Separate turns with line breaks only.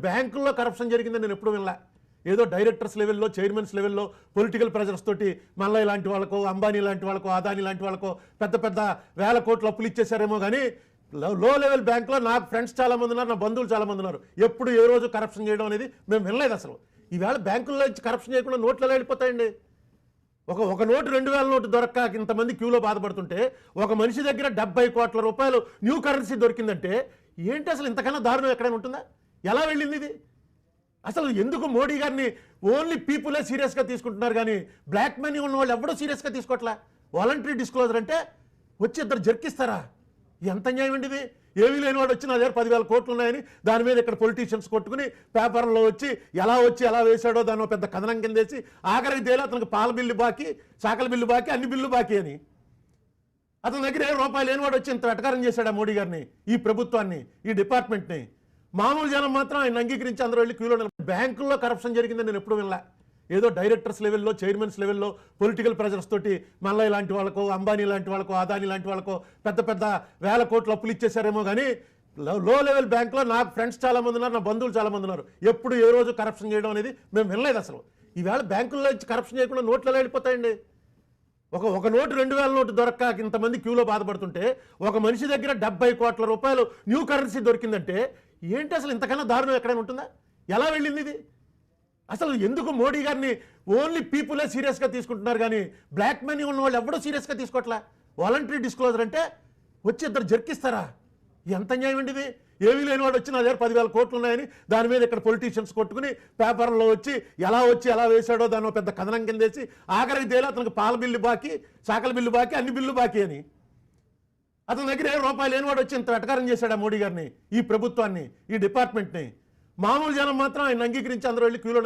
బ్యాంకుల్లో కరప్షన్ జరిగిందని నేను ఎప్పుడు వినలే. ఏదో డైరెక్టర్స్ లెవెల్లో చైర్మన్స్ లెవెల్లో పొలిటికల్ ప్రెజర్స్ తోటి మల్లయ్య లాంటి వాళ్ళకో అంబానీ లాంటి వాళ్ళకో అదానీ లాంటి వాళ్ళకో పెద్ద పెద్ద వేల కోట్లు అప్పులు ఇచ్చేసారేమో కానీ లో- లెవెల్ బ్యాంకులో నాకు ఫ్రెండ్స్ చాలామంది ఉన్నారు నా బంధువులు చాలా మంది ఉన్నారు. ఎప్పుడు ఏ రోజు కరప్షన్ చేయడం అనేది మేము వినలేదు అసలు. ఈవేళ బ్యాంకుల్లో కరప్షన్ చేయకుండా నోట్లు ఎలా వెళ్ళిపోతాయండి? ఒక ఒక నోటు రెండు వేల నోటు దొరక్క ఇంతమంది క్యూలో బాధపడుతుంటే ఒక మనిషి దగ్గర డెబ్బై కోట్ల రూపాయలు న్యూ కరెన్సీ దొరికిందంటే ఏంటి అసలు ఇంతకన్నా దారుణం ఎక్కడైనా ఉంటుందా? ఎలా వెళ్ళింది ఇది? అసలు ఎందుకు మోడీ గారిని ఓన్లీ పీపులే సీరియస్గా తీసుకుంటున్నారు కానీ బ్లాక్ మనీ ఉన్న వాళ్ళు ఎవడో సీరియస్గా తీసుకోవట్లే వాలంటరీ డిస్క్లోజర్ అంటే వచ్చి ఇద్దరు జర్కిస్తారా? ఎంత న్యాయం అండి ఇది? ఏమీ లేని వాడు వచ్చి నా దగ్గర పదివేల కోట్లు ఉన్నాయని దాని మీద ఇక్కడ పొలిటీషియన్స్ కొట్టుకుని పేపర్లో వచ్చి ఎలా వచ్చి ఎలా వేశాడో దాని పెద్ద కథనం కింద వేసి ఆఖరికి తేలి అతనికి పాల బిల్లు బాకీ చాకల బిల్లు బాకీ అన్ని బిల్లు బాకీ అని. అతని దగ్గర ఏ రూపాయలు లేనివాడు వచ్చి ఇంత వెటకారం చేశాడా మోడీ గారిని ఈ ప్రభుత్వాన్ని ఈ డిపార్ట్మెంట్ని? మామూలు జనం మాత్రం ఆయన అంగీకరించి అందరూ వెళ్ళి క్యూలో బ్యాంకుల్లో కరప్షన్ జరిగిందని నేను ఎప్పుడు వినలే. ఏదో డైరెక్టర్స్ లెవెల్లో చైర్మన్స్ లెవెల్లో పొలిటికల్ ప్రెజర్స్ తోటి మల్లయ్య లాంటి వాళ్ళకో అంబానీ లాంటి వాళ్ళకో అదానీ లాంటి వాళ్ళకో పెద్ద పెద్ద వేల కోట్లు అప్పులు ఇచ్చేసారేమో కానీ లో- లెవెల్ బ్యాంక్లో నాకు ఫ్రెండ్స్ చాలా మంది ఉన్నారు నా బంధువులు చాలామంది ఉన్నారు. ఎప్పుడు ఏ రోజు కరప్షన్ చేయడం అనేది మేము వినలేదు అసలు. ఈవేళ బ్యాంకుల్లో కరప్షన్ చేయకుండా నోట్లలో వెళ్ళిపోతాయండి? ఒక ఒక నోటు రెండు వేల నోటు దొరక్క ఇంతమంది క్యూలో బాధపడుతుంటే ఒక మనిషి దగ్గర డెబ్బై కోట్ల రూపాయలు న్యూ కరెన్సీ దొరికిందంటే ఏంటి అసలు ఇంతకన్నా దారుణం ఎక్కడైనా ఉంటుందా? ఎలా వెళ్ళింది ఇది? అసలు ఎందుకు మోడీ గారిని ఓన్లీ పీపులే సీరియస్గా తీసుకుంటున్నారు కానీ బ్లాక్ మనీ ఉన్న వాళ్ళు ఎవడో సీరియస్గా తీసుకోవట్లా వాలంటరీ డిస్క్లోజర్ అంటే వచ్చి ఇద్దరు జర్కిస్తారా? ఎంత న్యాయం అండి ఇది? ఏమీ లేని వాడు వచ్చి నా దగ్గర పదివేల కోట్లు ఉన్నాయని దాని మీద ఇక్కడ పొలిటీషియన్స్ కొట్టుకుని పేపర్లో వచ్చి ఎలా వచ్చి ఎలా వేశాడో దాని పెద్ద కథనం కింద వేసి ఆఖరికి తేలి అతనికి పాల బిల్లు బాకీ చాకల బిల్లు బాకీ అన్ని బిల్లు బాకీ అని. అతని దగ్గర ఏ రూపాయలు లేనివాడు వచ్చి ఇంత వెటకారం చేశాడు ఆ మోడీ గారిని? ఈ ప్రభుత్వాన్ని ఈ డిపార్ట్మెంట్ని? మామూలు జనం మాత్రం ఆయన అంగీకరించి అందరూ వెళ్ళి క్యూలో